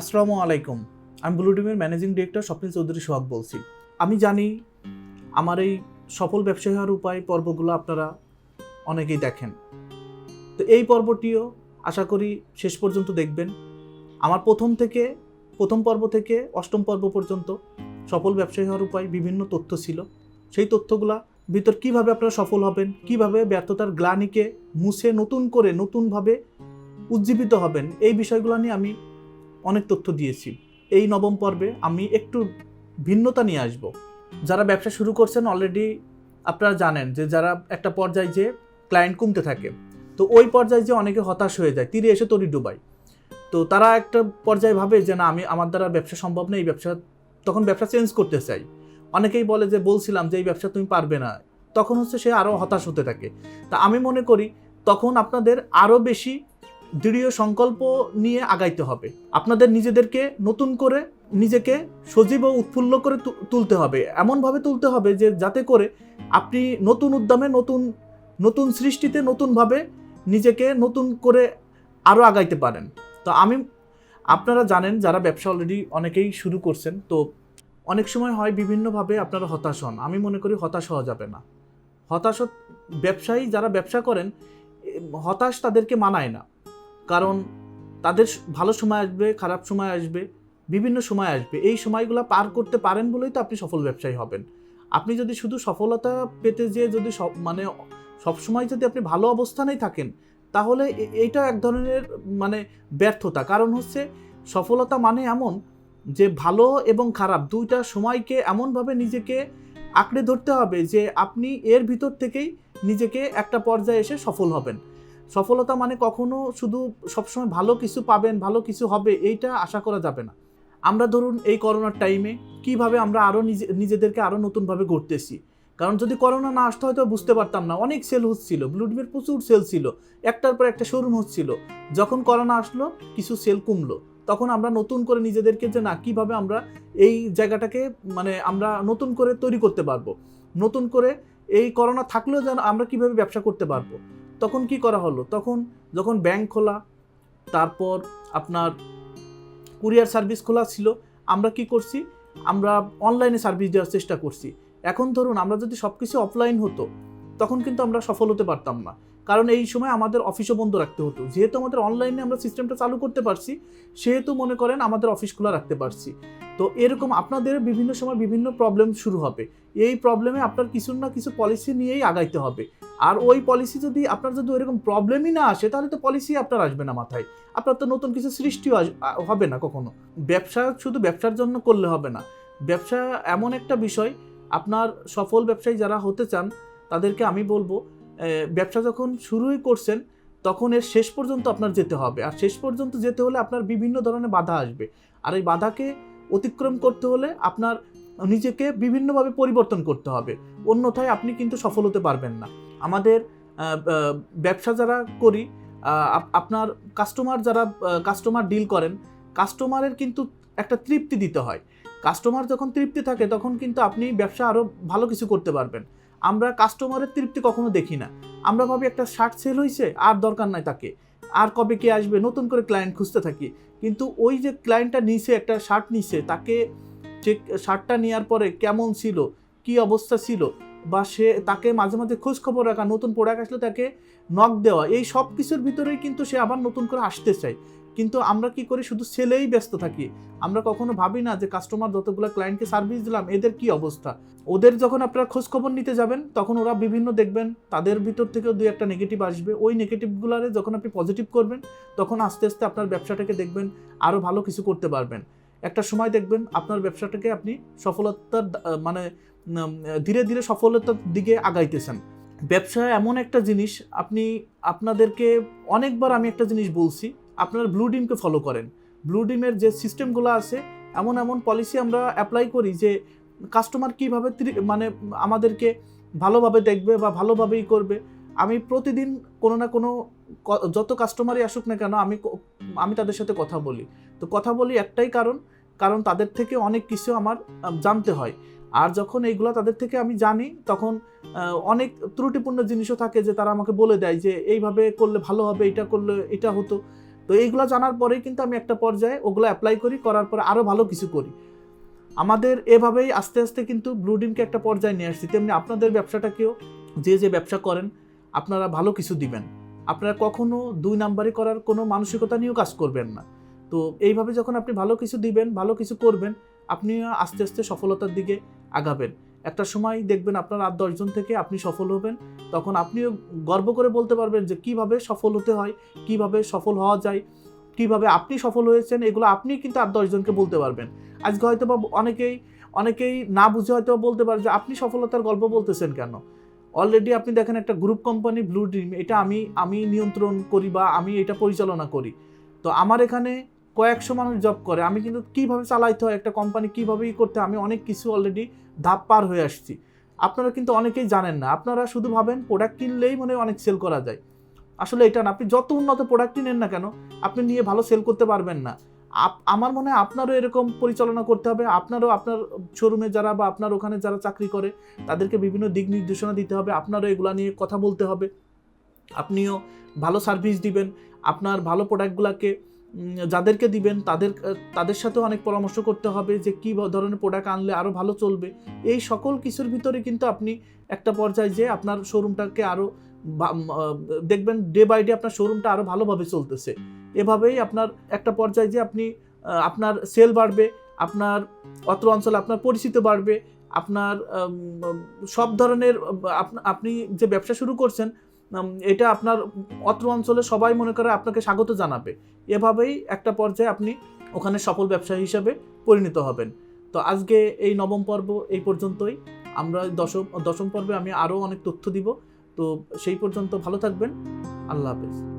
আসসালামু আলাইকুম। আমি ব্লু টিমের ম্যানেজিং ডিরেক্টর স্বপ্নিল চৌধুরী সোহাগ বলছি। আমি জানি আমার এই সফল ব্যবসায়ী হওয়ার উপায় পর্বগুলো আপনারা অনেকেই দেখেন। তো এই পর্বটিও আশা করি শেষ পর্যন্ত দেখবেন। আমার প্রথম থেকে, প্রথম পর্ব থেকে অষ্টম পর্ব পর্যন্ত সফল ব্যবসায়ী হওয়ার উপায় বিভিন্ন তথ্য ছিল। সেই তথ্যগুলা ভিতর কীভাবে আপনারা সফল হবেন, কীভাবে ব্যর্থতার গ্লানিকে মুছে নতুন করে নতুনভাবে উজ্জীবিত হবেন, এই বিষয়গুলো নিয়ে আমি অনেক তথ্য দিয়েছি। এই নবম পর্বে আমি একটু ভিন্নতা নিয়ে আসব। যারা ব্যবসা শুরু করছেন অলরেডি আপনারা জানেন যে যারা একটা পর্যায়ে যে ক্লায়েন্ট কমতে থাকে, তো ওই পর্যায়ে যে অনেকে হতাশ হয়ে যায়, তীরে এসে তরি ডুবাই তো তারা একটা পর্যায়ে ভাবে যে না, আমি আমার দ্বারা ব্যবসা সম্ভব না এই ব্যবসা তখন ব্যবসা চেঞ্জ করতে চাই। অনেকেই বলে যে, বলছিলাম যে, এই ব্যবসা তুমি পারবে না। তখন হচ্ছে সে আরও হতাশ হতে থাকে। তা আমি মনে করি তখন আপনাদের আরও বেশি দৃঢ় সংকল্প নিয়ে আগাইতে হবে। আপনাদের নিজেদেরকে নতুন করে নিজেকে সজীব ও উৎফুল্ল করে তুলতে হবে। এমনভাবে তুলতে হবে যে, যাতে করে আপনি নতুন উদ্যমে, নতুন নতুন সৃষ্টিতে নতুনভাবে নিজেকে নতুন করে আরও আগাইতে পারেন। তো আমি, আপনারা জানেন যারা ব্যবসা অলরেডি অনেকেই শুরু করছেন, তো অনেক সময় হয় বিভিন্নভাবে আপনারা হতাশ হন। আমি মনে করি হতাশ হওয়া যাবে না। হতাশ ব্যবসায়ী যারা ব্যবসা করেন হতাশ তাদেরকে মানায় না। কারণ তাদের ভালো সময় আসবে, খারাপ সময় আসবে, বিভিন্ন সময় আসবে। এই সময়গুলো পার করতে পারেন বলেই তো আপনি সফল ব্যবসায়ী হবেন। আপনি যদি শুধু সফলতা পেতে যেয়ে যদি সব মানে সবসময় যদি আপনি ভালো অবস্থানেই থাকেন, তাহলে এইটা এক ধরনের মানে ব্যর্থতা। কারণ হচ্ছে সফলতা মানে এমন যে ভালো এবং খারাপ দুইটা সময়কে এমনভাবে নিজেকে আঁকড়ে ধরতে হবে যে আপনি এর ভিতর থেকেই নিজেকে একটা পর্যায়ে এসে সফল হবেন। সফলতা মানে কখনো শুধু সবসময় ভালো কিছু পাবেন, ভালো কিছু হবে, এইটা আশা করা যাবে না। আমরা ধরুন এই করোনার টাইমে কীভাবে আমরা আরও নিজে, নিজেদেরকে আরও নতুনভাবে গড়তেছি কারণ যদি করোনা না আসতে হয়তো বুঝতে পারতাম না। অনেক সেল হচ্ছিল ব্লুডিমের প্রচুর সেল ছিল, একটার পর একটা শোরুম হচ্ছিল। যখন করোনা আসলো, কিছু সেল কমলো। তখন আমরা নতুন করে নিজেদেরকে যে না, কীভাবে আমরা এই জায়গাটাকে মানে আমরা নতুন করে তৈরি করতে পারব? নতুন করে এই করোনা থাকলেও যেন আমরা কীভাবে ব্যবসা করতে পারব? তখন কি করা হলো? তখন যখন ব্যাংক খোলা, তারপর আপনার কুরিয়ার সার্ভিস খোলা ছিল, আমরা কি করছি? আমরা অনলাইনে সার্ভিস দেওয়ার চেষ্টা করছি। এখন ধরুন আমরা যদি সব কিছু অফলাইন হতো, তখন কিন্তু আমরা সফল হতে পারতাম না। কারণ এই সময় আমাদের অফিসও বন্ধ রাখতে হতো। যেহেতু আমাদের অনলাইনে আমরা সিস্টেমটা চালু করতে পারছি, সেহেতু মনে করেন আমাদের অফিস খোলা রাখতে পারছি। তো এরকম আপনাদের বিভিন্ন সময় বিভিন্ন প্রবলেম শুরু হবে। এই প্রবলেমে আপনার কিছু না কিছু পলিসি নিয়েই আগাইতে হবে। আর ওই পলিসি যদি আপনার যদি ওইরকম প্রবলেমই না আসে, তাহলে তো পলিসি আপনার আসবে না মাথায়। আপনার তো নতুন কিছু সৃষ্টিও হবে না কখনো। ব্যবসা শুধু ব্যবসার জন্য করলে হবে না। ব্যবসা এমন একটা বিষয়, আপনার সফল ব্যবসায়ী যারা হতে চান, তাদেরকে আমি বলব ব্যবসা যখন শুরুই করছেন, তখন এর শেষ পর্যন্ত আপনার যেতে হবে। আর শেষ পর্যন্ত যেতে হলে আপনার বিভিন্ন ধরনের বাধা আসবে। আর এই বাধাকে অতিক্রম করতে হলে আপনার নিজেকে বিভিন্নভাবে পরিবর্তন করতে হবে। অন্যথায় আপনি কিন্তু সফল হতে পারবেন না। আমাদের ব্যবসা যারা করি আপনার কাস্টমার যারা কাস্টমার ডিল করেন কাস্টমারের কিন্তু একটা তৃপ্তি দিতে হয়। কাস্টমার যখন তৃপ্তি থাকে, তখন কিন্তু আপনি ব্যবসা আরও ভালো কিছু করতে পারবেন। আমরা কাস্টমারের তৃপ্তি কখনো দেখি না। আমরা ভাবি একটা শার্ট সেল হয়েছে আর দরকার নাই তাকে। আর কবে কে আসবে, নতুন করে ক্লায়েন্ট খুঁজতে থাকি। কিন্তু ওই যে ক্লায়েন্টটা নিছে, একটা শার্ট নিছে, তাকে যে শার্টটা নেওয়ার পরে কেমন ছিল, কি অবস্থা ছিল বা সে তাকে মাঝে মাঝে খোঁজ খবর রাখা, নতুন প্রোডাক্ট আসলে তাকে নক দেওয়া, এই সব কিছুর ভিতরেই কিন্তু সে আবার নতুন করে আসতে চায়। কিন্তু আমরা কি করি? শুধু সেলেই ব্যস্ত থাকি। আমরা কখনো ভাবি না যে কাস্টমার যতগুলো ক্লায়েন্টকে সার্ভিস দিলাম, এদের কি অবস্থা? ওদের যখন আপনারা খোঁজ খবর নিতে যাবেন, তখন ওরা বিভিন্ন দেখবেন, তাদের ভিতর থেকে দুই একটা নেগেটিভ আসবে। ওই নেগেটিভগুলারে যখন আপনি পজিটিভ করবেন, তখন আস্তে আস্তে আপনার ব্যবসাটাকে দেখবেন আরও ভালো কিছু করতে পারবেন। একটা সময় দেখবেন আপনার ব্যবসাটাকে আপনি সফলতার মানে ধীরে ধীরে সফলতার দিকে আগাইতেছেন। ব্যবসা এমন একটা জিনিস, আপনি, আপনাদেরকে অনেকবার আমি একটা জিনিস বলছি, আপনার ব্লু ডিমকে ফলো করেন। ব্লু ডিমের যে সিস্টেমগুলো আছে, এমন এমন পলিসি আমরা অ্যাপ্লাই করি যে কাস্টমার কীভাবে মানে আমাদেরকে ভালোভাবে দেখবে বা ভালোভাবেই করবে। আমি প্রতিদিন কোনো না কোনো যত কাস্টমারই আসুক না কেন, আমি আমি তাদের সাথে কথা বলি। তো কথা বলি একটাই কারণ কারণ তাদের থেকে অনেক কিছু আমার জানতে হয়। আর যখন এইগুলো তাদের থেকে আমি জানি, তখন অনেক ত্রুটিপূর্ণ জিনিসও থাকে যে তারা আমাকে বলে দেয় যে এইভাবে করলে ভালো হবে এটা করলে এটা হতো। তো এইগুলো জানার পরেই কিন্তু আমি একটা পর্যায়ে ওগুলো অ্যাপ্লাই করি, করার পরে আরও ভালো কিছু করি। আমাদের এভাবেই আস্তে আস্তে কিন্তু ব্লু ডিমকে একটা পর্যায়ে নিয়ে আসছি। তেমনি আপনাদের ব্যবসাটাকেও যে যে ব্যবসা করেন, আপনারা ভালো কিছু দিবেন। আপনারা কখনো দুই নাম্বারই করার কোনো মানসিকতা নিয়েও কাজ করবেন না। তো এইভাবে যখন আপনি ভালো কিছু দিবেন, ভালো কিছু করবেন, আপনি আস্তে আস্তে সফলতার দিকে আগাবেন। একটা সময় দেখবেন আপনার আট দশজন থেকে আপনি সফল হবেন, তখন আপনিও গর্ব করে বলতে পারবেন যে কীভাবে সফল হতে হয়, কীভাবে সফল হওয়া যায়, কীভাবে আপনি সফল হয়েছেন, এগুলো আপনি কিন্তু আট দশজনকে বলতে পারবেন। আজকে হয়তো বা অনেকেই অনেকেই না বুঝে হয়তো বলতে পারে যে আপনি সফলতার গল্প বলতেছেন কেন? অলরেডি আপনি দেখেন একটা গ্রুপ কোম্পানি ব্লু ড্রিম এটা আমি আমি নিয়ন্ত্রণ করি বা আমি এটা পরিচালনা করি। তো আমার এখানে কয়েকশো মানুষ জব করে। আমি কিন্তু কীভাবে চালাইতে হয়, একটা কোম্পানি কীভাবে ই করতে আমি অনেক কিছু অলরেডি ধাপ পার হয়ে আসছি। আপনারা কিন্তু অনেকেই জানেন না। আপনারা শুধু ভাবেন প্রোডাক্ট কিনলেই মনে অনেক সেল করা যায়। আসলে এটা না, আপনি যত উন্নত প্রোডাক্ট কিনেন না কেন, আপনি নিয়ে ভালো সেল করতে পারবেন না। আমার মনে হয় আপনারও এরকম পরিচালনা করতে হবে। আপনারও আপনার শোরুমে যারা বা আপনার ওখানে যারা চাকরি করে, তাদেরকে বিভিন্ন দিক নির্দেশনা দিতে হবে। আপনারও এগুলো নিয়ে কথা বলতে হবে। আপনিও ভালো সার্ভিস দিবেন। আপনার ভালো প্রোডাক্টগুলোকে যাদেরকে দিবেন, তাদের তাদের সাথেও অনেক পরামর্শ করতে হবে যে কী ধরনের প্রোডাক্ট আনলে আরও ভালো চলবে। এই সকল কিছুর ভিতরে কিন্তু আপনি একটা পর্যায়ে যে আপনার শোরুমটাকে আরও দেখবেন ডে বাই ডে আপনার শোরুমটা আরও ভালোভাবে চলতেছে। এভাবেই আপনার একটা পর্যায়ে যে আপনি আপনার সেল বাড়বে, আপনার অত্র অঞ্চলে আপনার পরিচিতি বাড়বে, আপনার সব ধরনের আপনি যে ব্যবসা শুরু করছেন এটা আপনার অত্র অঞ্চলে সবাই মনে করে আপনাকে স্বাগত জানাবে। এভাবেই একটা পর্যায়ে আপনি ওখানে সফল ব্যবসায়ী হিসাবে পরিণত হবেন। তো আজকে এই নবম পর্ব এই পর্যন্তই। আমরা দশম দশম পর্বে আমি আরও অনেক তথ্য দিব। তো সেই পর্যন্ত ভালো থাকবেন। আল্লাহ হাফেজ।